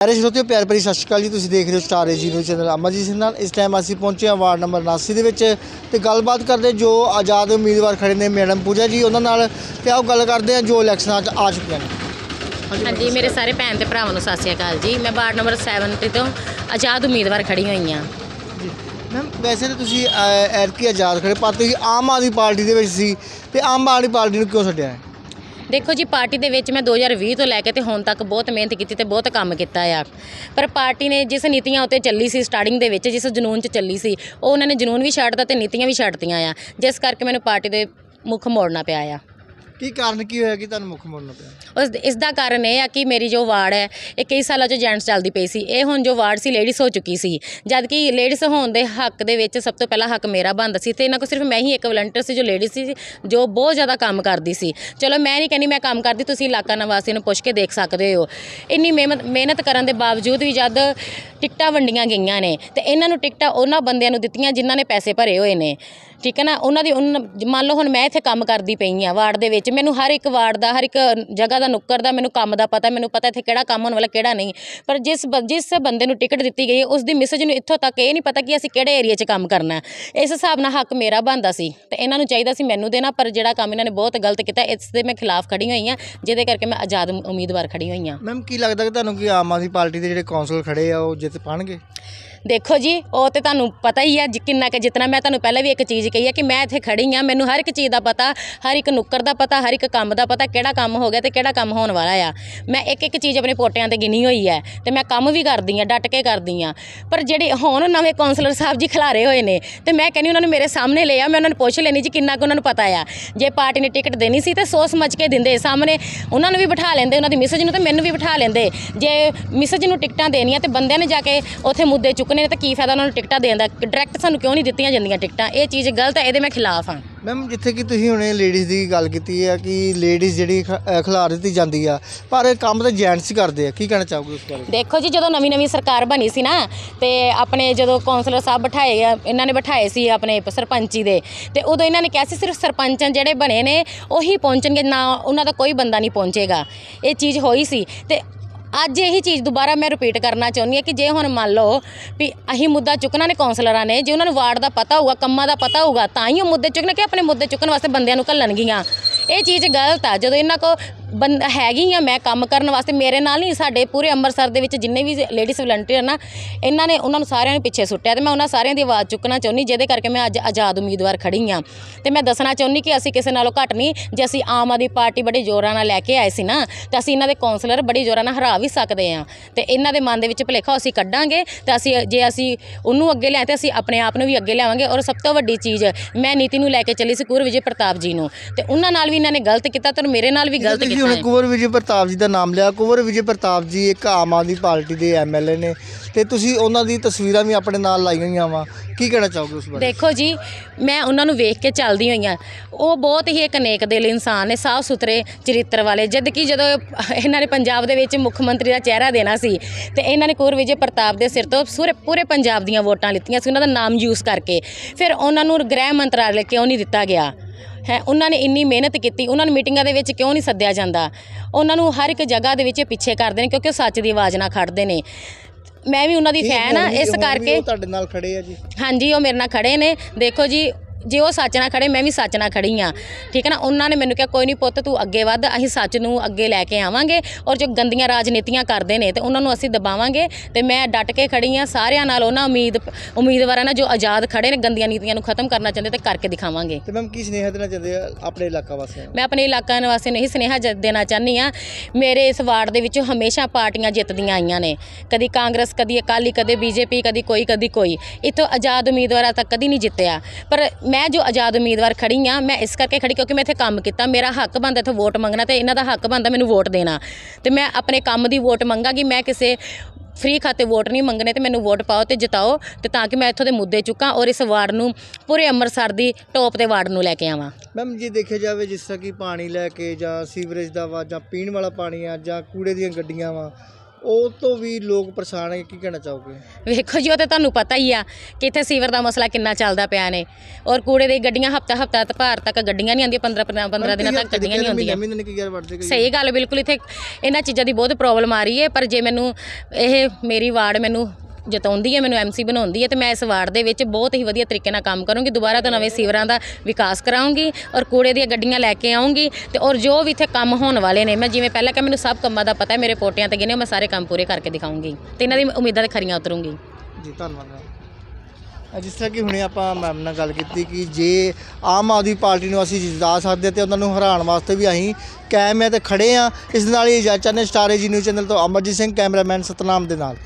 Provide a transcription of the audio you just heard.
ਸਾਰੇ ਸਰੋਤਿਓ ਪਿਆਰ ਭਰੀ ਸਤਿ ਸ਼੍ਰੀ ਅਕਾਲ ਜੀ ਤੁਸੀਂ ਦੇਖ ਰਹੇ ਹੋ star AG news channel Amarjeet Singh ਨਾਲ। ਇਸ ਟਾਈਮ ਅਸੀਂ ਪਹੁੰਚੇ ਹਾਂ ਵਾਰਡ ਨੰਬਰ 79 ਦੇ ਵਿੱਚ ਤੇ ਗੱਲਬਾਤ ਕਰਦੇ ਜੋ ਆਜ਼ਾਦ ਉਮੀਦਵਾਰ ਖੜੇ ਨੇ ਮੈਡਮ ਪੂਜਾ ਜੀ ਉਹਨਾਂ ਨਾਲ ਤੇ ਆਓ ਗੱਲ ਕਰਦੇ ਹਾਂ ਜੋ ਇਲੈਕਸ਼ਨਾਂ 'ਚ ਆ ਚੁੱਕੀਆਂ ਨੇ। ਹਾਂਜੀ ਮੇਰੇ ਸਾਰੇ ਭੈਣ ਤੇ ਭਰਾਵਾਂ ਨੂੰ ਸਤਿ ਸ਼੍ਰੀ ਅਕਾਲ ਜੀ। ਮੈਂ ਵਾਰਡ ਨੰਬਰ 70 ਤੋਂ ਆਜ਼ਾਦ ਉਮੀਦਵਾਰ ਖੜੀ ਹੋਈ ਹਾਂ। ਜੀ। ਮੈਮ ਵੈਸੇ ਤਾਂ ਤੁਸੀਂ ਐਰਕੀ ਆਜ਼ਾਦ ਖੜੇ ਪਰ ਤੁਸੀਂ ਆਮ ਆਦਮੀ ਪਾਰਟੀ ਦੇ ਵਿੱਚ ਸੀ ਤੇ ਆਮ ਆਦਮੀ ਪਾਰਟੀ ਨੂੰ ਕਿਉਂ ਛੱਡਿਆ ਹੈ? ਦੇਖੋ ਜੀ, ਪਾਰਟੀ ਦੇ ਵਿੱਚ ਮੈਂ 2020 ਤੋਂ ਲੈ ਕੇ ਤੇ ਹੁਣ ਤੱਕ ਬਹੁਤ ਮਿਹਨਤ ਕੀਤੀ ਤੇ ਬਹੁਤ ਕੰਮ ਕੀਤਾ ਆ। ਪਰ ਪਾਰਟੀ ਨੇ ਜਿਸ ਨੀਤੀਆਂ ਉੱਤੇ ਚੱਲੀ ਸੀ ਸਟਾਰਟਿੰਗ ਦੇ ਵਿੱਚ ਜਿਸ ਜਨੂਨ 'ਚ ਚੱਲੀ ਸੀ, ਉਹ ਉਹਨਾਂ ਨੇ ਜਨੂਨ ਵੀ ਛੱਡਤਾ ਤੇ ਨੀਤੀਆਂ ਵੀ ਛੱਡਤੀਆਂ ਆ। ਜਿਸ ਕਰਕੇ ਮੈਨੂੰ ਪਾਰਟੀ ਦੇ ਮੁੱਖ ਮੋੜਨਾ ਪਿਆ ਆ। ਕੀ ਕਾਰਨ ਕੀ ਹੋਇਆ ਕਿ ਤੁਹਾਨੂੰ ਮੁੱਖ ਮੋੜਨਾ ਪਿਆ? ਉਸ ਇਸ ਦਾ ਕਾਰਨ ਇਹ ਆ ਕਿ ਮੇਰੀ ਜੋ ਵਾਰਡ ਹੈ, ਇਹ ਕਈ ਸਾਲਾਂ ਤੋਂ ਜੈਂਟਸ ਚੱਲਦੀ ਪਈ ਸੀ। ਇਹ ਹੁਣ ਜੋ ਵਾਰਡ ਸੀ ਲੇਡੀਜ਼ ਹੋ ਚੁੱਕੀ ਸੀ। ਜਦ ਕਿ ਲੇਡੀਜ਼ ਹੋਣ ਦੇ ਹੱਕ ਦੇ ਵਿੱਚ ਸਭ ਤੋਂ ਪਹਿਲਾਂ ਹੱਕ ਮੇਰਾ ਬਣਦਾ ਸੀ ਤੇ ਇਹਨਾਂ ਕੋ ਸਿਰਫ ਮੈਂ ਹੀ ਇੱਕ ਵਲੰਟੀਅਰ ਸੀ ਜੋ ਲੇਡੀਜ਼ ਸੀ, ਜੋ ਬਹੁਤ ਜ਼ਿਆਦਾ ਕੰਮ ਕਰਦੀ ਸੀ। ਚਲੋ ਮੈਂ ਨਹੀਂ ਕਹਿੰਦੀ ਮੈਂ ਕੰਮ ਕਰਦੀ, ਤੁਸੀਂ ਇਲਾਕਾ ਨਿਵਾਸੀ ਨੂੰ ਪੁੱਛ ਕੇ ਦੇਖ ਸਕਦੇ ਹੋ। ਇੰਨੀ ਮਿਹਨਤ ਮਿਹਨਤ ਕਰਨ ਦੇ ਬਾਵਜੂਦ ਵੀ ਜਦ ਟਿਕਟਾਂ ਵੰਡੀਆਂ ਗਈਆਂ ਨੇ ਤੇ ਇਹਨਾਂ ਨੂੰ ਟਿਕਟਾਂ ਉਹਨਾਂ ਬੰਦਿਆਂ ਨੂੰ ਦਿੱਤੀਆਂ ਜਿਨ੍ਹਾਂ ਨੇ ਪੈਸੇ ਭਰੇ ਹੋਏ ਨੇ। ਠੀਕ ਹੈ ਨਾ? ਉਹਨਾਂ ਦੀ ਉਹਨਾਂ ਮੰਨ ਲਓ ਹੁਣ ਮੈਂ ਇੱਥੇ ਕੰਮ ਕਰਦੀ ਪਈ ਆ ਵਾਰਡ ਦੇ ਵਿੱਚ ਮੈਨੂੰ ਹਰ ਇੱਕ ਵਾਰਡ ਦਾ ਹਰ ਇੱਕ ਜਗ੍ਹਾ ਦਾ ਨੁੱਕਰ ਦਾ ਮੈਨੂੰ ਕੰਮ ਦਾ ਪਤਾ ਮੈਨੂੰ ਪਤਾ ਇੱਥੇ ਕਿਹੜਾ ਕੰਮ ਹੋਣ ਵਾਲਾ ਕਿਹੜਾ ਨਹੀਂ। ਪਰ ਜਿਸ ਬ- ਜਿਸ ਬੰਦੇ ਨੂੰ ਟਿਕਟ ਦਿੱਤੀ ਗਈ ਹੈ, ਉਸ ਦੀ ਮਿਸਜ ਨੂੰ ਇੱਥੋਂ ਤੱਕ ਇਹ ਨਹੀਂ ਪਤਾ ਕਿ ਅਸੀਂ ਕਿਹੜੇ ਏਰੀਆ 'ਚ ਕੰਮ ਕਰਨਾ ਹੈ। ਇਸ ਹਿਸਾਬ ਨਾਲ ਹੱਕ ਮੇਰਾ ਬਣਦਾ ਸੀ ਤੇ ਇਹਨਾਂ ਨੂੰ ਚਾਹੀਦਾ ਸੀ ਮੈਨੂੰ ਦੇਣਾ ਪਰ ਜਿਹੜਾ ਕੰਮ ਇਹਨਾਂ ਨੇ ਬਹੁਤ ਗਲਤ ਕੀਤਾ ਇਸ ਦੇ ਮੈਂ ਖਿਲਾਫ ਖੜੀ ਹੋਈ ਹਾਂ ਜਿਹਦੇ ਕਰਕੇ ਮੈਂ ਆਜ਼ਾਦ ਉਮ- ਉਮੀਦਵਾਰ ਖੜੀ ਹੋਈ ਹਾਂ। ਮੈਮ ਕੀ ਲੱਗਦਾ ਕਿ ਤੁਹਾਨੂੰ ਕਿ ਆਮ ਆਦਮੀ ਪਾਰਟੀ ਦੇ ਜਿਹੜੇ ਕੌਂਸਲ ਖੜੇ ਆ ਉਹ ਜਿੱਤ ਪਾਣਗੇ? ਦੇਖੋ ਜੀ ਉਹ ਤੇ ਤੁਹਾਨੂੰ ਪਤਾ ਹੀ ਜਿ- ਕਿੰਨਾ ਕਿ ਜਿਤਨਾ ਮੈਂ ਤੁਹਾਨੂੰ ਪਹਿਲਾਂ ਵੀ ਇੱਕ ਚੀਜ਼ ਕਹੀ ਹੈ ਕਿ ਮੈਂ ਇੱਥੇ ਖੜੀ ਹਾਂ ਮੈਨੂੰ ਹਰ ਇੱਕ ਚੀਜ਼ ਦਾ ਪਤਾ, ਹਰ ਇੱਕ ਨੁੱਕਰ ਦਾ ਪਤਾ, ਹਰ ਇੱਕ ਕੰਮ ਦਾ ਪਤਾ, ਕਿਹੜਾ ਕੰਮ ਹੋ ਗਿਆ ਤੇ ਕਿਹੜਾ ਕੰਮ ਹੋਣ ਵਾਲਾ ਆ। ਮੈਂ ਇੱਕ ਇੱਕ ਚੀਜ਼ ਆਪਣੇ ਪੋਟਿਆਂ ਤੇ ਗਿਣੀ ਹੋਈ ਹੈ ਤੇ ਮੈਂ ਕੰਮ ਵੀ ਕਰਦੀ ਹਾਂ ਡਟ ਕੇ ਕਰਦੀ ਹਾਂ ਪਰ ਜਿਹੜੇ ਹੁਣ ਨਵੇਂ ਕਾਉਂਸਲਰ ਸਾਹਿਬ ਜੀ ਖਿਲਾਰੇ ਹੋਏ ਨੇ ਤੇ ਮੈਂ ਕਹਿੰਦੀ ਉਹਨਾਂ ਨੂੰ ਮੇਰੇ ਸਾਹਮਣੇ ਲਿਆ ਮੈਂ ਉਹਨਾਂ ਨੂੰ ਪੁੱਛ ਲੈਣੀ ਜੀ ਕਿੰਨਾ ਕੁ ਉਹਨਾਂ ਨੂੰ ਪਤਾ ਆ। ਜੇ ਪਾਰਟੀ ਨੇ ਟਿਕਟ ਦੇਣੀ ਸੀ ਤੇ ਸੋਚ ਸਮਝ ਕੇ ਦਿੰਦੇ ਸਾਹਮਣੇ, ਉਹਨਾਂ ਨੂੰ ਵੀ ਬਿਠਾ ਲੈਂਦੇ, ਉਹਨਾਂ ਦੀ ਮਿਸਜ ਨੂੰ ਤੇ ਮੈਨੂੰ ਵੀ ਬਿਠਾ ਲੈਂਦੇ। ਜੇ ਮਿਸਜ ਨੂੰ ਟਿਕਟਾਂ ਦੇਣੀਆਂ ਤੇ ਬੰਦਿਆਂ ਨੇ ਜਾ ਕੇ ਉੱਥੇ ਮੁੱਦੇ ਚੁੱਕਣੇ ਨੇ ਤਾਂ ਕੀ ਫਾਇਦਾ ਉਹਨਾਂ ਨੂੰ ਟਿਕਟਾਂ ਦੇਣ ਦਾ? ਡਾਇਰੈਕਟ ਸਾਨੂੰ ਕਿਉਂ ਨਹੀਂ ਦਿੱਤੀਆਂ ਜਾਂਦੀਆਂ ਟਿਕਟਾਂ? ਇਹ ਚੀਜ਼ ਗਲਤ ਹੈ ਇਹਦੇ ਮੈਂ ਖਿਲਾਫ ਹਾਂ। ਮੈਮ ਜਿੱਥੇ ਕਿ ਤੁਸੀਂ ਹੁਣੇ ਲੇਡੀਜ਼ ਦੀ ਗੱਲ ਕੀਤੀ ਹੈ ਕਿ ਲੇਡੀਜ਼ ਜਿਹੜੀ ਖ- ਅ, ਖਿਲਾਰ ਦਿੱਤੀ ਜਾਂਦੀ ਆ ਪਰ ਇਹ ਕੰਮ ਤਾਂ ਜੈਂਟਸ ਹੀ ਕਰਦੇ ਆ ਕੀ ਕਹਿਣਾ ਚਾਹੋਗੇ ਉਸ ਬਾਰੇ? ਦੇਖੋ ਜੀ ਜਦੋਂ ਨਵੀਂ ਨਵੀਂ ਸਰਕਾਰ ਬਣੀ ਸੀ ਨਾ ਤੇ ਆਪਣੇ ਜਦੋਂ ਕਾਉਂਸਲਰ ਸਾਹਿਬ ਬਿਠਾਏ ਆ ਇਹਨਾਂ ਨੇ ਬਿਠਾਏ ਸੀ ਆਪਣੇ ਸਰਪੰਚੀ ਦੇ ਤੇ ਉਦੋਂ ਇਹਨਾਂ ਨੇ ਕਿਹਾ ਸੀ ਸਿਰਫ ਸਰਪੰਚ ਜਿਹੜੇ ਬਣੇ ਨੇ ਉਹੀ ਪਹੁੰਚਣਗੇ ਨਾ ਉਹਨਾਂ ਦਾ ਕੋਈ ਬੰਦਾ ਨਹੀਂ ਪਹੁੰਚੇਗਾ। ਇਹ ਚੀਜ਼ ਹੋਈ ਸੀ ਤੇ ਅੱਜ ਇਹੀ ਚੀਜ਼ ਦੁਬਾਰਾ ਮੈਂ ਰਿਪੀਟ ਕਰਨਾ ਚਾਹੁੰਦੀ ਹਾਂ ਕਿ ਜੇ ਹੁਣ ਮੰਨ ਲਓ ਵੀ ਅਸੀਂ ਮੁੱਦਾ ਚੁੱਕਣਾ ਨੇ ਕਾਉਂਸਲਰਾਂ ਨੇ, ਜੇ ਉਹਨਾਂ ਨੂੰ ਵਾਰਡ ਦਾ ਪਤਾ ਹੋਊਗਾ, ਕੰਮਾਂ ਦਾ ਪਤਾ ਹੋਊਗਾ, ਤਾਂ ਹੀ ਉਹ ਮੁੱਦੇ ਚੁੱਕਣ ਕਿ ਆਪਣੇ ਮੁੱਦੇ ਚੁੱਕਣ ਵਾਸਤੇ ਬੰਦਿਆਂ ਨੂੰ ਘੱਲਣਗੀਆਂ। ਇਹ ਚੀਜ਼ ਗਲਤ ਆ, ਜਦੋਂ ਇਹਨਾਂ ਕੋ ਬੰਦ ਹੈਗੀ ਆ, ਮੈਂ ਕੰਮ ਕਰਨ ਵਾਸਤੇ। ਮੇਰੇ ਨਾਲ ਨਹੀਂ, ਸਾਡੇ ਪੂਰੇ ਅੰਮ੍ਰਿਤਸਰ ਦੇ ਵਿੱਚ ਜਿੰਨੇ ਵੀ ਲੇਡੀਜ਼ ਵਲੰਟੀਅਰ ਨਾ, ਇਹਨਾਂ ਨੇ ਉਹਨਾਂ ਨੂੰ ਸਾਰਿਆਂ ਨੂੰ ਪਿੱਛੇ ਸੁੱਟਿਆ ਤੇ ਮੈਂ ਉਹਨਾਂ ਸਾਰਿਆਂ ਦੀ ਆਵਾਜ਼ ਚੁੱਕਣਾ ਚਾਹੁੰਦੀ, ਜਿਹਦੇ ਕਰਕੇ ਮੈਂ ਅੱਜ ਆਜ਼ਾਦ ਉਮੀਦਵਾਰ ਖੜੀ ਆ। ਤੇ ਮੈਂ ਦੱਸਣਾ ਚਾਹੁੰਦੀ ਕਿ ਅਸੀਂ ਕਿਸੇ ਨਾਲੋਂ ਘੱਟ ਨਹੀਂ, ਜੇ ਅਸੀਂ ਆਮ ਆਦਮੀ ਪਾਰਟੀ ਬੜੇ ਜ਼ੋਰਾਂ ਨਾਲ ਲੈ ਕੇ ਆਏ ਸੀ ਨਾ, ਤੇ ਅਸੀਂ ਇਹਨਾਂ ਦੇ ਕੌਂਸਲਰ ਬੜੇ ਜ਼ੋਰਾਂ ਨਾਲ ਹਰਾ ਵੀ ਸਕਦੇ ਆ। ਤੇ ਇਹਨਾਂ ਦੇ ਮਨ ਦੇ ਵਿੱਚ ਭੁਲੇਖਾ ਅਸੀਂ ਕੱਢਾਂਗੇ, ਤੇ ਅਸੀਂ, ਜੇ ਅਸੀਂ ਉਹਨੂੰ ਅੱਗੇ ਲਿਆ ਤੇ ਅਸੀਂ ਆਪਣੇ ਆਪ ਨੂੰ ਵੀ ਅੱਗੇ ਲਿਆਵਾਂਗੇ। ਔਰ ਸਭ ਤੋਂ ਵੱਡੀ ਚੀਜ਼, ਮੈਂ ਨੀਤੀ ਨੂੰ ਲੈ ਕੇ ਚੱਲੀ ਸੀ ਕੁਰ ਵਿਜੇ ਪ੍ਰਤਾਪ ਜੀ ਨੂੰ। ਤੇ ਉਹਨਾਂ ਨਾਲ ਵੀ ਇਹਨਾਂ ਨੇ ਗਲਤ ਕੀਤਾ ਤੇ ਮੇਰੇ ਨਾਲ ਵੀ ਗਲਤ ਕੀਤਾ ਕੀਤਾ ਹੁਣ ਕੁੰਵਰ ਵਿਜੇ ਪ੍ਰਤਾਪ ਜੀ ਦਾ ਨਾਮ ਲਿਆ। ਕੁੰਵਰ ਵਿਜੇ ਪ੍ਰਤਾਪ ਜੀ ਇੱਕ ਆਮ ਆਦਮੀ ਪਾਰਟੀ ਦੇ ਐਮਐਲਏ ਨੇ ਤੇ ਤੁਸੀਂ ਉਹਨਾਂ ਦੀ ਤਸਵੀਰਾਂ ਵੀ ਆਪਣੇ ਨਾਲ ਲਾਈਆਂ ਹੋਈਆਂ ਵਾ। ਕੀ ਕਹਿਣਾ ਚਾਹੋਗੇ ਉਸ ਬਾਰੇ? ਦੇਖੋ ਜੀ, ਮੈਂ ਉਹਨਾਂ ਨੂੰ ਵੇਖ ਕੇ ਚੱਲਦੀ ਹੋਈ ਹਾਂ। ਉਹ ਬਹੁਤ ਹੀ ਇੱਕ ਨੇਕ ਦਿਲ ਇਨਸਾਨ ਨੇ, ਸਾਫ਼ ਸੁਥਰੇ ਚਰਿੱਤਰ ਵਾਲੇ। ਜਦ ਕਿ ਜਦੋਂ ਇਹਨਾਂ ਨੇ ਪੰਜਾਬ ਦੇ ਵਿੱਚ ਮੁੱਖ ਮੰਤਰੀ ਦਾ ਚਿਹਰਾ ਦੇਣਾ ਸੀ, ਤੇ ਇਹਨਾਂ ਨੇ ਕੁੰਵਰ ਵਿਜੇ ਪ੍ਰਤਾਪ ਦੇ ਸਿਰ ਤੋਂ ਪੂਰੇ ਪੂਰੇ ਪੰਜਾਬ ਦੀਆਂ ਵੋਟਾਂ ਲਿੱਤੀਆਂ ਸੀ, ਉਹਨਾਂ ਦਾ ਨਾਮ ਯੂਜ਼ ਕਰਕੇ। ਫਿਰ ਉਹਨਾਂ ਨੂੰ ਗ੍ਰਹਿ ਮੰਤਰਾਲੇ ਕਿਉਂ ਨਹੀਂ ਦਿੱਤਾ ਗਿਆ? ਹੈ। ਉਹਨਾਂ ਨੇ ਇੰਨੀ ਮਿਹਨਤ ਕੀਤੀ ਉਹਨਾਂ ਨੂੰ ਮੀਟਿੰਗਾਂ ਦੇ ਵਿੱਚ ਕਿਉਂ ਨਹੀਂ ਸੱਦਿਆ ਜਾਂਦਾ? ਉਹਨਾਂ ਨੂੰ ਹਰ ਇੱਕ ਜਗ੍ਹਾ ਦੇ ਵਿੱਚ ਪਿੱਛੇ ਕਰਦੇ ਨੇ ਕਿਉਂਕਿ ਉਹ ਸੱਚ ਦੀ ਆਵਾਜ਼ ਨਾਲ ਖੜਦੇ ਨੇ। ਮੈਂ ਵੀ ਉਹਨਾਂ ਦੀ ਫੈਨ ਆ ਇਸ ਕਰਕੇ ਉਹ ਤੁਹਾਡੇ ਨਾਲ ਖੜੇ ਆ ਜੀ। ਹਾਂਜੀ ਉਹ ਮੇਰੇ ਨਾਲ ਖੜੇ ਨੇ। ਦੇਖੋ ਜੀ ਜੇ ਉਹ ਸੱਚ ਨਾਲ ਖੜੇ ਮੈਂ ਵੀ ਸੱਚ ਨਾਲ ਖੜੀ ਆ ਠੀਕ ਹੈ ਨਾ? ਉਹਨਾਂ ਨੇ ਮੈਨੂੰ ਕਿਹਾ ਕੋਈ ਨਹੀਂ ਪੁੱਤ ਤੂੰ ਅੱਗੇ ਵੱਧ ਅਸੀਂ ਸੱਚ ਨੂੰ ਅੱਗੇ ਲੈ ਕੇ ਆਵਾਂਗੇ ਔਰ ਜੋ ਗੰਦੀਆਂ ਰਾਜਨੀਤੀਆਂ ਕਰਦੇ ਨੇ ਤੇ ਉਹਨਾਂ ਨੂੰ ਅਸੀਂ ਦਬਾਵਾਂਗੇ। ਤੇ ਮੈਂ ਡਟ ਕੇ ਖੜੀ ਆ ਸਾਰਿਆਂ ਨਾਲ ਉਹਨਾਂ ਉਮੀਦ ਉਮੀਦਵਾਰਾਂ ਨਾਲ ਜੋ ਆਜ਼ਾਦ ਖੜੇ ਨੇ ਗੰਦੀਆਂ ਨੀਤੀਆਂ ਨੂੰ ਖਤਮ ਕਰਨਾ ਚਾਹੁੰਦੇ ਤੇ ਕਰਕੇ ਦਿਖਾਵਾਂਗੇ। ਤੇ ਮੈਮ ਕੀ ਸੁਨੇਹਾ ਦੇਣਾ ਚਾਹੁੰਦੇ ਆ ਆਪਣੇ ਇਲਾਕਾ ਵਾਸੀਆਂ ਨੂੰ? ਮੈਂ ਆਪਣੇ ਇਲਾਕਾ ਨਿਵਾਸੀਆਂ ਨੂੰ ਇਹ ਸੁਨੇਹਾ ਦੇਣਾ ਚਾਹੁੰਦੀ ਆ ਮੇਰੇ ਇਸ ਵਾਰਡ ਦੇ ਵਿੱਚੋਂ ਹਮੇਸ਼ਾ ਪਾਰਟੀਆਂ ਜਿੱਤਦੀਆਂ ਆਈਆਂ ਨੇ। ਕਦੀ ਕਾਂਗਰਸ ਕਦੀ ਅਕਾਲੀ ਕਦੇ ਬੀਜੇਪੀ ਕਦੀ ਕੋਈ ਕਦੀ ਕੋਈ। ਇੱਥੋਂ ਆਜ਼ਾਦ ਉਮੀਦਵਾਰਾਂ ਤੱਕ ਕਦੀ ਨਹੀਂ ਜਿੱਤਿਆ। ਪਰ ਮੈਂ ਜੋ ਆਜ਼ਾਦ ਉਮੀਦਵਾਰ ਖੜੀ ਆ, ਮੈਂ ਇਸ ਕਰਕੇ ਖੜੀ ਕਿਉਂਕਿ ਮੈਂ ਇੱਥੇ ਕੰਮ ਕੀਤਾ, ਮੇਰਾ ਹੱਕ ਬਣਦਾ ਇੱਥੇ ਵੋਟ ਮੰਗਣਾ ਤੇ ਇਹਨਾਂ ਦਾ ਹੱਕ ਬਣਦਾ ਮੈਨੂੰ ਵੋਟ ਦੇਣਾ। ਤੇ ਮੈਂ ਆਪਣੇ ਕੰਮ ਦੀ ਵੋਟ ਮੰਗਾਂਗੀ ਮੈਂ ਕਿਸੇ ਫ੍ਰੀ ਖਾਤੇ ਵੋਟ ਨਹੀਂ ਮੰਗਣੇ ਤੇ ਮੈਨੂੰ ਵੋਟ ਪਾਓ ਤੇ ਜਿਤਾਓ ਤੇ ਤਾਂ ਕਿ ਮੈਂ ਇੱਥੋਂ ਦੇ ਮੁੱਦੇ ਚੁੱਕਾਂ ਔਰ ਇਸ ਵਾਰਡ ਨੂੰ ਪੂਰੇ ਅੰਮ੍ਰਿਤਸਰ ਦੀ ਟੌਪ ਦੇ ਵਾਰਡ ਨੂੰ ਲੈ ਕੇ ਆਵਾਂ। ਮੈਮ ਜੇ, ਦੇਖਿਆ ਜਾਵੇ ਜਿਸ ਤਰ੍ਹਾਂ ਕਿ ਪਾਣੀ ਲੈ ਕੇ ਜਾਂ ਸੀਵਰੇਜ ਦਾ ਵਾ ਜਾਂ ਪੀਣ ਵਾਲਾ ਪਾਣੀ ਆ ਜਾਂ ਕੂੜੇ ਦੀਆਂ ਗੱਡੀਆਂ ਵਾ ਉਹ ਤੋਂ ਵੀ ਲੋਕ ਪਰੇਸ਼ਾਨ ਹੈ ਕੀ ਕਹਿਣਾ ਚਾਹੋਗੇ? ਵੇਖੋ ਜੀ ਉਹ ਤੇ ਤੁਹਾਨੂੰ ਪਤਾ ਹੀ ਆ ਕਿ ਇੱਥੇ ਸੀਵਰ ਦਾ ਮਸਲਾ ਕਿੰਨਾ ਚੱਲਦਾ ਪਿਆ ਨੇ। ਔਰ ਕੂੜੇ ਦੀ ਗੱਡੀਆਂ ਹਫਤਾ ਹਫਤਾ ਤੇ ਭਾਰ ਤੱਕ ਗੱਡੀਆਂ ਨਹੀਂ ਆਉਂਦੀਆਂ 15 15 ਦਿਨਾਂ ਤੱਕ ਗੱਡੀਆਂ ਨਹੀਂ ਆਉਂਦੀਆਂ। ਮਹੀਨੇ ਮਹੀਨੇ ਕੀ ਗੱਲ ਵੜਦੇ ਗਏ ਸਹੀ ਗੱਲ ਬਿਲਕੁਲ ਇੱਥੇ ਇਹਨਾਂ ਚੀਜ਼ਾਂ ਦੀ ਬਹੁਤ ਪ੍ਰੋਬਲਮ ਆ ਰਹੀ ਹੈ ਪਰ ਜੇ ਮੈਨੂੰ ਇਹ ਮੇਰੀ ਵਾਰਡ ਮੈਨੂੰ ਜਤਾਉਂਦੀ ਹੈ, ਮੈਨੂੰ ਐਮਸੀ ਬਣਾਉਂਦੀ ਹੈ ਤੇ ਮੈਂ ਇਸ ਵਾਰਡ ਦੇ ਵਿੱਚ ਬਹੁਤ ਹੀ ਵਧੀਆ ਤਰੀਕੇ ਨਾਲ ਕੰਮ ਕਰੂੰਗੀ। ਦੁਬਾਰਾ ਤੋਂ ਨਵੇਂ ਸੀਵਰਾਂ ਦਾ ਵਿਕਾਸ ਕਰਾਉਂਗੀ ਔਰ ਕੂੜੇ ਦੀਆਂ ਗੱਡੀਆਂ ਲੈ ਕੇ ਆਉਂਗੀ ਤੇ ਔਰ ਜੋ ਵੀ ਇੱਥੇ ਕੰਮ ਹੋਣ ਵਾਲੇ ਨੇ, ਮੈਂ ਜਿਵੇਂ ਪਹਿਲਾਂ ਕਿ ਮੈਨੂੰ ਸਭ ਕੰਮਾਂ ਦਾ ਪਤਾ ਹੈ, ਮੇਰੇ ਪੋਟਿਆਂ ਤੇ ਗਿਨੇ ਮੈਂ ਸਾਰੇ ਕੰਮ ਪੂਰੇ ਕਰਕੇ ਦਿਖਾਉਂਗੀ ਤੇ ਇਹਨਾਂ ਦੀ ਉਮੀਦਾਂ ਤੇ ਖਰੀਆਂ ਉਤਰੂੰਗੀ। ਜੀ, ਧੰਨਵਾਦ ਮੈਮ। ਜਿਸ ਤਰ੍ਹਾਂ ਕਿ ਹੁਣੇ ਆਪਾਂ ਮੈਮ ਨਾਲ ਗੱਲ ਕੀਤੀ ਕਿ ਜੇ ਆਮ ਆਦਮੀ ਪਾਰਟੀ ਨੂੰ ਅਸੀਂ ਜਿਤਾ ਸਕਦੇ ਤੇ ਉਹਨਾਂ ਨੂੰ ਹਰਾਉਣ ਵਾਸਤੇ ਵੀ ਅਸੀਂ ਕਾਇਮ ਹੈ ਤੇ ਖੜੇ ਆ ਇਸ ਦੇ ਨਾਲ ਹੀ ਇਜਾਜ਼ਤ ਨੇ ਸਟਾਰ ਏਜੀ ਨਿਊਜ਼ ਚੈਨਲ ਤੋਂ ਅਮਰਜੀਤ ਸਿੰਘ, ਕੈਮਰਾਮੈਨ ਸਤਨਾਮ ਦੇ ਨਾਲ।